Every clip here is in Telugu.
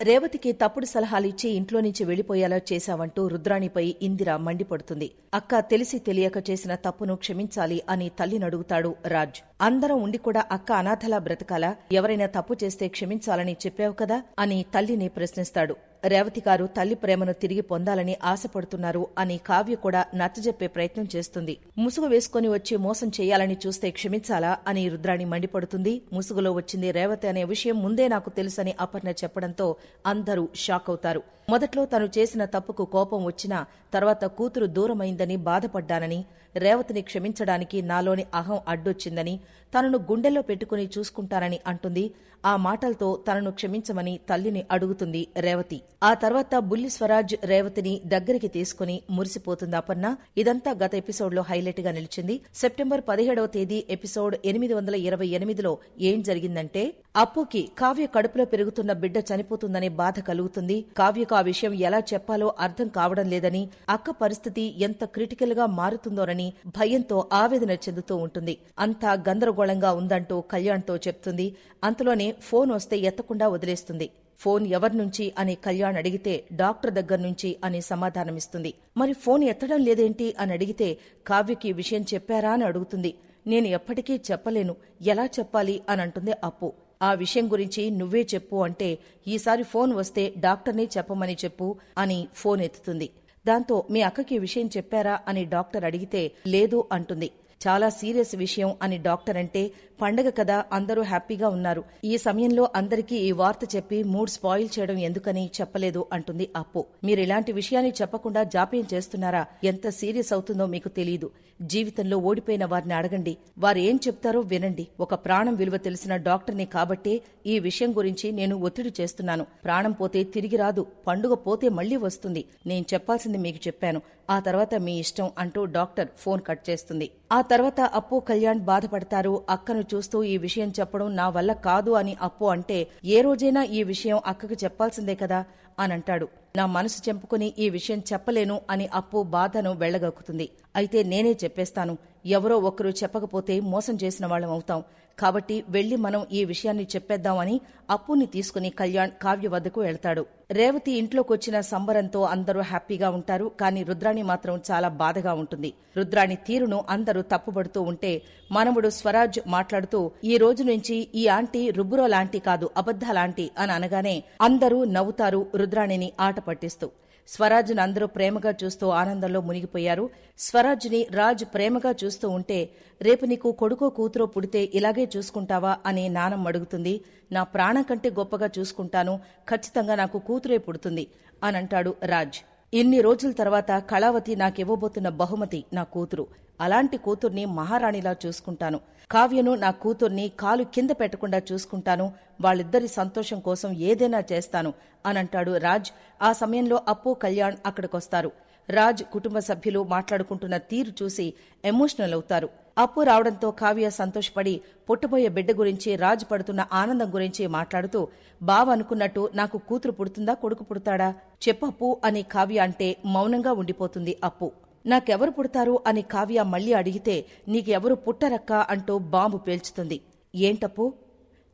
రేవతికి తప్పుడు సలహాలిచ్చి ఇంట్లో నుంచి వెళ్ళిపోయేలా చేశావంటూ రుద్రాణిపై ఇందిర మండిపడుతుంది. అక్క తెలిసి తెలియక చేసిన తప్పును క్షమించాలి అని తల్లినడుగుతాడు రాజ్. అందరం ఉండి కూడా అక్క అనాథలా బ్రతకాలా? ఎవరైనా తప్పు చేస్తే క్షమించాలని చెప్పావు కదా? అని తల్లిని ప్రశ్నిస్తాడు. రేవతి గారు తల్లి ప్రేమను తిరిగి పొందాలని ఆశపడుతున్నారు అని కావ్య కూడా నచ్చజెప్పే ప్రయత్నం చేస్తుంది. ముసుగు వేసుకుని వచ్చి మోసం చేయాలని చూస్తే క్షమించాలా అని రుద్రాణి మండిపడుతుంది. ముసుగులో వచ్చింది రేవతి అనే విషయం ముందే నాకు తెలుసని అపర్ణ చెప్పడంతో అందరూ షాక్ అవుతారు. మొదట్లో తను చేసిన తప్పుకు కోపం వచ్చినా తర్వాత కూతురు దూరమైందని బాధపడ్డానని రేవతిని క్షమించడానికి నాలోని అహం అడ్డొచ్చిందని తనను గుండెల్లో పెట్టుకుని చూసుకుంటానని అంటుంది. ఆ మాటలతో తనను క్షమించమని తల్లిని అడుగుతుంది రేవతి. ఆ తర్వాత బుల్లి స్వరాజ్ రేవతిని దగ్గరికి తీసుకుని మురిసిపోతుంది అపర్ణ. ఇదంతా గత ఎపిసోడ్లో హైలైట్గా నిలిచింది. సెప్టెంబర్ పదిహేడవ తేదీ ఎపిసోడ్ ఎనిమిది వందల ఇరవై ఎనిమిదిలో ఏం జరిగిందంటే అప్పుకి కావ్య కడుపులో పెరుగుతున్న బిడ్డ చనిపోతుందనే బాధ కలుగుతుంది. కావ్యకు ఆ విషయం ఎలా చెప్పాలో అర్థం కావడం లేదని అక్క పరిస్థితి ఎంత క్రిటికల్గా మారుతుందోనని భయంతో ఆవేదన చెందుతూ ఉంటుంది. అంతా గందరగోళంగా ఉందంటూ కళ్యాణ్తో చెప్తుంది. అంతలోనే ఫోన్ వస్తే ఎత్తకుండా వదిలేస్తుంది. ఫోన్ ఎవరినుంచి అని కళ్యాణ్ అడిగితే డాక్టర్ దగ్గర నుంచి అని సమాధానమిస్తుంది. మరి ఫోన్ ఎత్తడం లేదేంటి అని అడిగితే కావ్యకి విషయం చెప్పారా అని అడుగుతుంది. నేను ఎప్పటికీ చెప్పలేను. ఎలా చెప్పాలి అని అంటుంది అప్పు. ఆ విషయం గురించి నువ్వే చెప్పు అంటే ఈసారి ఫోన్ వస్తే డాక్టర్నే చెప్పమని చెప్పు అని ఫోన్ ఎత్తుతుంది. దాంతో మీ అక్కకి విషయం చెప్పారా అని డాక్టర్ అడిగితే లేదు అంటుంది. చాలా సీరియస్ విషయం అని డాక్టర్ అంటే పండగ కదా అందరూ హ్యాపీగా ఉన్నారు. ఈ సమయంలో అందరికీ ఈ వార్త చెప్పి మూడ్ స్పాయిల్ చేయడం ఎందుకని చెప్పలేదు అంటుంది అప్పు. మీరు ఇలాంటి విషయాన్ని చెప్పకుండా జాప్యం చేస్తున్నారా? ఎంత సీరియస్ అవుతుందో మీకు తెలియదు జీవితంలో ఓడిపోయిన వారిని అడగండి. వారు ఏం చెప్తారో వినండి. ఒక ప్రాణం విలువ తెలిసిన డాక్టర్ని కాబట్టే ఈ విషయం గురించి నేను ఒత్తిడి చేస్తున్నాను. ప్రాణం పోతే తిరిగి రాదు. పండుగ పోతే మళ్ళీ వస్తుంది. నేను చెప్పాల్సింది మీకు చెప్పాను. ఆ తర్వాత మీ ఇష్టం అంటూ డాక్టర్ ఫోన్ కట్ చేస్తుంది. ఆ తర్వాత అప్పు కళ్యాణ్ బాధపడతారు. అక్కను చూస్తూ ఈ విషయం చెప్పడం నా వల్ల కాదు అని అప్పు అంటే ఏ రోజైనా ఈ విషయం అక్కకు చెప్పాల్సిందే కదా అని అంటాడు. నా మనసు చెంపుకుని ఈ విషయం చెప్పలేను అని అప్పు బాధను వెళ్ళగక్కుతుంది అయితే నేనే చెప్పేస్తాను. ఎవరో ఒకరు చెప్పకపోతే మోసం చేసిన వాళ్ళం అవుతాం. కాబట్టి వెళ్ళి మనం ఈ విషయాన్ని చెప్పేద్దామని అప్పుని తీసుకుని కళ్యాణ్ కావ్య వద్దకు వెళ్తాడు. రేవతి ఇంట్లోకొచ్చిన సంబరంతో అందరూ హ్యాపీగా ఉంటారు. కానీ రుద్రాణి మాత్రం చాలా బాధగా ఉంటుంది. రుద్రాణి తీరును అందరూ తప్పుబడుతూ ఉంటే మనముడు స్వరాజ్ మాట్లాడుతూ ఈ రోజు నుంచి ఈ ఆంటీ రుబ్బురో లాంటి కాదు అబద్ధాలాంటి అని అనగానే అందరూ నవ్వుతారు రుద్రాణిని ఆట పట్టిస్తూ. స్వరాజ్ను అందరూ ప్రేమగా చూస్తూ ఆనందంలో మునిగిపోయారు. స్వరాజ్ని రాజ్ ప్రేమగా చూస్తూ ఉంటే రేపు నీకు కొడుకో కూతురో పుడితే ఇలాగే చూసుకుంటావా అని నానం అడుగుతుంది. నా ప్రాణం కంటే గొప్పగా చూసుకుంటాను. ఖచ్చితంగా నాకు కూతురే పుడుతుంది. అని అంటాడు రాజ్. ఇన్ని రోజుల తర్వాత కళావతి నాకివ్వబోతున్న బహుమతి నా కూతురు. అలాంటి కూతుర్ని మహారాణిలా చూసుకుంటాను. కావ్యను నా కూతుర్ని కాలు కింద పెట్టకుండా చూసుకుంటాను. వాళ్ళిద్దరి సంతోషం కోసం ఏదైనా చేస్తాను అనంటాడు రాజ్. ఆ సమయంలో అప్పు కళ్యాణ్ అక్కడికొస్తారు. రాజ్ కుటుంబ సభ్యులు మాట్లాడుకుంటున్న తీరు చూసి ఎమోషనల్ అవుతారు. అప్పు రావడంతో కావ్య సంతోషపడి పుట్టబోయే బిడ్డ గురించి రాజ్ పడుతున్న ఆనందం గురించి మాట్లాడుతూ బావ అనుకున్నట్టు నాకు కూతురు పుడుతుందా కొడుకు పుడతాడా? చెప్పప్పు అని కావ్య అంటే మౌనంగా ఉండిపోతుంది అప్పు. నాకెవరు పుడతారు అని కావ్య మళ్ళీ అడిగితే నీకెవరు పుట్టరక్క అంటూ బాంబు పేల్చుతుంది. ఏంటప్పు?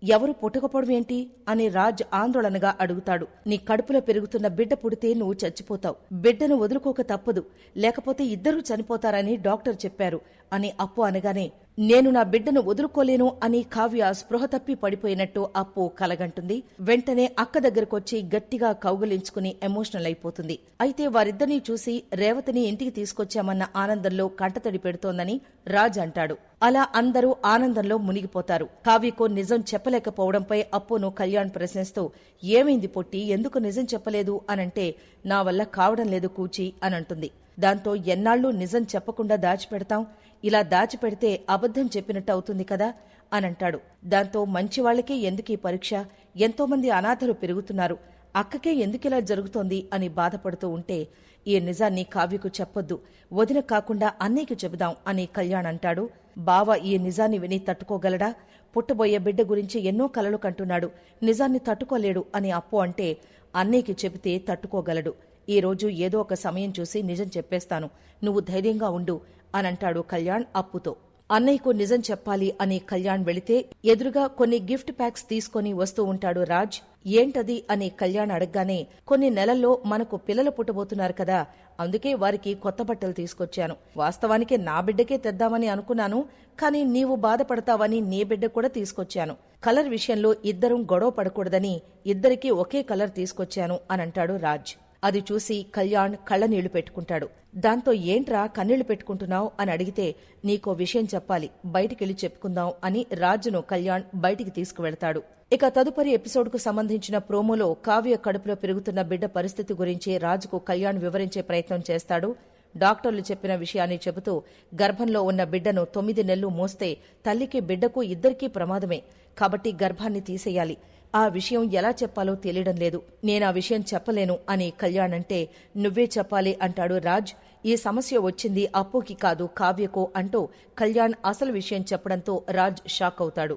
ఎవరు పుట్టకపోవడం ఏంటి? అని రాజ్ ఆందోళనగా అడుగుతాడు. నీ కడుపులో పెరుగుతున్న బిడ్డ పుడితే నువ్వు చచ్చిపోతావు. బిడ్డను వదులుకోక తప్పదు. లేకపోతే ఇద్దరూ చనిపోతారని డాక్టర్ చెప్పారు. అని అప్పు అనగానే నేను నా బిడ్డను వదులుకోలేను అని కావ్య స్పృహ తప్పి పడిపోయినట్టు అప్పు కలగంటుంది. వెంటనే అక్క దగ్గరకొచ్చి గట్టిగా కౌగులించుకుని ఎమోషనల్ అయిపోతుంది. అయితే వారిద్దరినీ చూసి రేవతిని ఇంటికి తీసుకొచ్చామన్న ఆనందంలో కంటతడి పెడుతోందని రాజ్ అంటాడు. అలా అందరూ ఆనందంలో మునిగిపోతారు. కావ్యకు నిజం చెప్పలేకపోవడంపై అప్పును కళ్యాణ్ ప్రశ్నిస్తూ ఏమైంది పొట్టి? ఎందుకు నిజం చెప్పలేదు? అనంటే నా వల్ల కావడం లేదు కూచి అనంటుంది దాంతో ఎన్నాళ్ళు నిజం చెప్పకుండా దాచిపెడతాం ఇలా దాచిపెడితే అబద్ధం చెప్పినట్టు అవుతుంది కదా అనంటాడు. దాంతో మంచివాళ్ళకే ఎందుకు ఈ పరీక్ష? ఎంతోమంది అనాథలు పెరుగుతున్నారు. అక్కకే ఎందుకిలా జరుగుతోంది అని బాధపడుతూ ఉంటే ఈ నిజాన్ని కావ్యకు చెప్పొద్దు. వదిన కాకుండా అన్నయ్యకి చెబుదాం అని కళ్యాణ్ అంటాడు. బావ ఈ నిజాన్ని విని తట్టుకోగలడా? పుట్టబోయే బిడ్డ గురించి ఎన్నో కలలు కంటున్నాడు. నిజాన్ని తట్టుకోలేడు అని అప్పు అంటే అన్నయ్యకి చెబితే తట్టుకోగలడు. ఈ రోజు ఏదో ఒక సమయం చూసి నిజం చెప్పేస్తాను. నువ్వు ధైర్యంగా ఉండు అనంటాడు కళ్యాణ్ అప్పుతో. అన్నయ్యకు నిజం చెప్పాలి అని కళ్యాణ్ వెళితే ఎదురుగా కొన్ని గిఫ్ట్ ప్యాక్స్ తీసుకొని వస్తూ ఉంటాడు రాజ్. ఏంటది అని కళ్యాణ్ అడగగానే కొన్ని నెలల్లో మనకు పిల్లలు పుట్టబోతున్నారు కదా అందుకే వారికి కొత్త బట్టలు తీసుకొచ్చాను. వాస్తవానికి నా బిడ్డకే తెద్దామని అనుకున్నాను కానీ నీవు బాధపడతావని నీ బిడ్డ కూడా తీసుకొచ్చాను. కలర్ విషయంలో ఇద్దరం గొడవ పడకూడదని ఇద్దరికీ ఒకే కలర్ తీసుకొచ్చాను అనంటాడు రాజ్. అది చూసి కళ్యాణ్ కళ్ళనీళ్ళు పెట్టుకుంటాడు. దాంతో ఏంట్రా కన్నీళ్ళు పెట్టుకుంటున్నావు? అని అడిగితే నీకో విషయం చెప్పాలి. బయటికెళ్ళి చెప్పుకుందాం అని రాజును కళ్యాణ్ బయటికి తీసుకువెళ్తాడు. ఇక తదుపరి ఎపిసోడ్కు సంబంధించిన ప్రోమోలో కావ్య కడుపులో పెరుగుతున్న బిడ్డ పరిస్థితి గురించి రాజుకు కళ్యాణ్ వివరించే ప్రయత్నం చేస్తాడు. డాక్టర్లు చెప్పిన విషయాన్ని చెబుతూ గర్భంలో ఉన్న బిడ్డను తొమ్మిది నెలలు మోస్తే తల్లికి బిడ్డకు ఇద్దరికీ ప్రమాదమే. కాబట్టి గర్భాన్ని తీసేయాలి. ఆ విషయం ఎలా చెప్పాలో తెలియడం లేదు. నేనా విషయం చెప్పలేను అని కళ్యాణ్ అంటే నువ్వే చెప్పాలి అంటాడు రాజ్. ఈ సమస్య వచ్చింది అప్పుకి కాదు కావ్యకో అంటూ కళ్యాణ్ అసలు విషయం చెప్పడంతో రాజ్ షాక్ అవుతాడు.